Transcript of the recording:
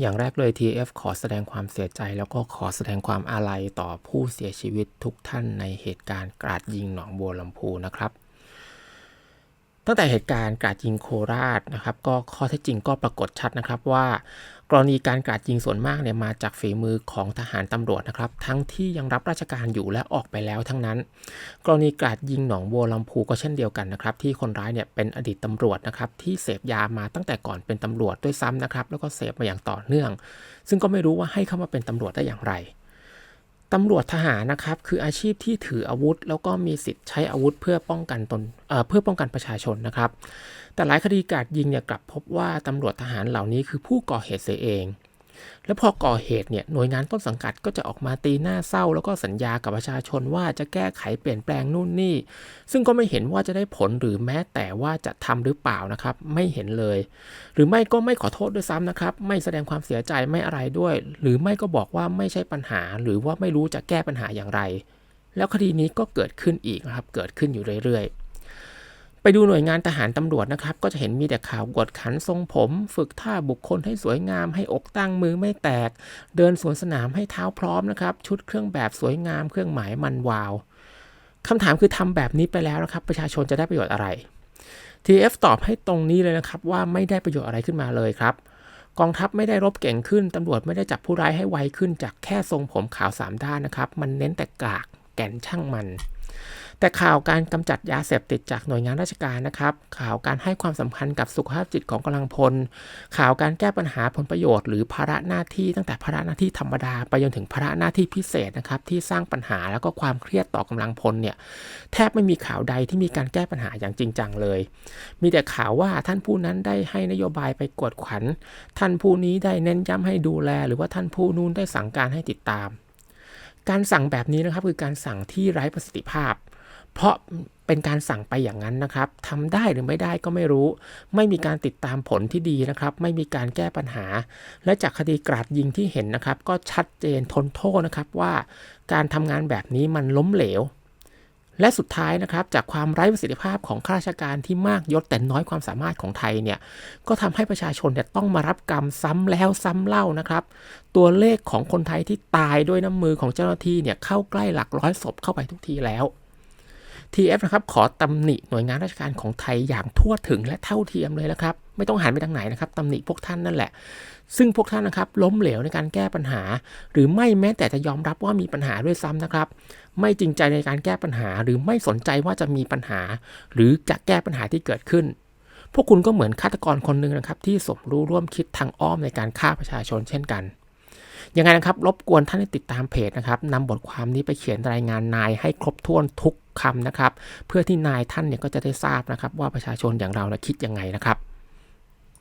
อย่างแรกเลย TF ขอแสดงความเสียใจ แล้วก็ขอแสดงความอาลัยต่อผู้เสียชีวิตทุกท่านในเหตุการณ์กราดยิงหนองบัวลำพูนะครับ ตั้งแต่เหตุการณ์กราดยิงโคราชนะครับ ก็ข้อเท็จจริงก็ปรากฏชัดนะครับว่า กรณีการกราดยิงส่วนมากเนี่ยมาจากฝีมือของทหารตำรวจนะครับ ทั้งที่ยังรับราชการอยู่และออกไปแล้วทั้งนั้น กรณีกราดยิงหนองบัวลำพูก็เช่นเดียวกันนะครับ ที่คนร้ายเนี่ยเป็นอดีตตำรวจนะครับที่เสพยามาตั้งแต่ก่อนเป็นตำรวจด้วยซ้ำนะครับแล้วก็เสพมาอย่างต่อเนื่อง ซึ่งก็ไม่รู้ว่าให้เข้ามาเป็นตำรวจได้อย่างไร ตำรวจทหารนะครับคืออาชีพที่ถืออาวุธ แล้วก็มีสิทธิ์ใช้อาวุธเพื่อป้องกันตนเเพื่อป้องกันประชาชนนะครับ แต่หลายคดีการยิงเนี่ยกลับพบว่าตำรวจทหารเหล่านี้คือผู้ก่อเหตุเสียเอง แล้วพอก่อเหตุเนี่ยหน่วยงานต้นสังกัดก็จะออกมาตีหน้าเศร้า แล้วก็สัญญากับประชาชนว่าจะแก้ไขเปลี่ยนแปลงนู่นนี่ ซึ่งก็ไม่เห็นว่าจะได้ผลหรือแม้แต่ว่าจะทำหรือเปล่านะครับ ไม่เห็นเลย หรือไม่ก็ไม่ขอโทษด้วยซ้ำนะครับ ไม่แสดงความเสียใจไม่อะไรด้วย หรือไม่ก็บอกว่าไม่ใช่ปัญหา หรือว่าไม่รู้จะแก้ปัญหาอย่างไร แล้วคดีนี้ก็เกิดขึ้นอีกนะครับ เกิดขึ้นอยู่เรื่อยๆ ไปดูหน่วยงานทหารตำรวจนะครับ ก็จะเห็นมีแต่ข่าวกวดขันทรงผม ฝึกท่าบุคคลให้สวยงาม ให้อกตั้งมือไม่แตก เดินสวนสนามให้เท้าพร้อมนะครับ ชุดเครื่องแบบสวยงามเครื่องหมายมันวาวคำถามคือทำแบบนี้ไปแล้วนะครับ ประชาชนจะได้ประโยชน์อะไร TF ตอบให้ตรงนี้เลยนะครับว่าไม่ได้ประโยชน์อะไรขึ้นมาเลยครับ กองทัพไม่ได้รบเก่งขึ้นตำรวจไม่ได้จับผู้ร้ายให้ไวขึ้นจากแค่ทรงผมขาวสามด้านนะครับ มันเน้นแต่กากแก่นช่างมัน แต่ข่าวการกำจัดยาเสพติดจากหน่วยงานราชการนะครับ ข่าวการให้ความสำคัญกับสุขภาพจิตของกำลังพล ข่าวการแก้ปัญหาผลประโยชน์หรือภาระหน้าที่ตั้งแต่ภาระหน้าที่ธรรมดาไปจนถึงภาระหน้าที่พิเศษนะครับที่สร้างปัญหาแล้วก็ความเครียดต่อกำลังพลเนี่ยแทบไม่มีข่าวใดที่มีการแก้ปัญหาอย่างจริงจังเลย มีแต่ข่าวว่าท่านผู้นั้นได้ให้นโยบายไปกวดขันท่านผู้นี้ได้เน้นย้ำให้ดูแล หรือว่าท่านผู้นู้นได้สั่งการให้ติดตาม การสั่งแบบนี้นะครับคือการสั่งที่ไร้ประสิทธิภาพ เพราะเป็นการสั่งไปอย่างนั้นนะครับทำได้หรือไม่ได้ก็ไม่รู้ ไม่มีการติดตามผลที่ดีนะครับ ไม่มีการแก้ปัญหา และจากคดีกราดยิงที่เห็นนะครับ ก็ชัดเจนทนโทษนะครับว่าการทำงานแบบนี้มันล้มเหลว และสุดท้ายนะครับ จากความไร้ประสิทธิภาพของข้าราชการที่มากยศแต่น้อยความสามารถของไทยเนี่ยก็ทำให้ประชาชนเนี่ยต้องมารับกรรมซ้ำแล้วซ้ำเล่านะครับ ตัวเลขของคนไทยที่ตายด้วยน้ำมือของเจ้าหน้าที่เนี่ยเข้าใกล้หลักร้อยศพเข้าไปทุกทีแล้ว TF นะครับขอตำหนิหน่วยงานราชการของไทยอย่างทั่วถึงและเท่าเทียมเลยนะครับ ไม่ต้องหันไปทางไหนนะครับตำหนิพวกท่านนั่นแหละ ซึ่งพวกท่านนะครับล้มเหลวในการแก้ปัญหา หรือไม่แม้แต่จะยอมรับว่ามีปัญหาด้วยซ้ำนะครับ ไม่จริงใจในการแก้ปัญหา หรือไม่สนใจว่าจะมีปัญหา หรือจะแก้ปัญหาที่เกิดขึ้นพวกคุณก็เหมือนฆาตกรคนหนึ่งนะครับที่สมรู้ร่วมคิดทางอ้อมในการฆ่าประชาชนเช่นกัน ยังไงนะครับ รบกวนท่านให้ติดตามเพจนะครับนำบทความนี้ไปเขียนรายงานนายให้ครบถ้วนทุก คำนะครับ เพื่อที่นายท่านเนี่ยก็จะได้ทราบนะครับ ว่าประชาชนอย่างเรานะคิดยังไงนะครับ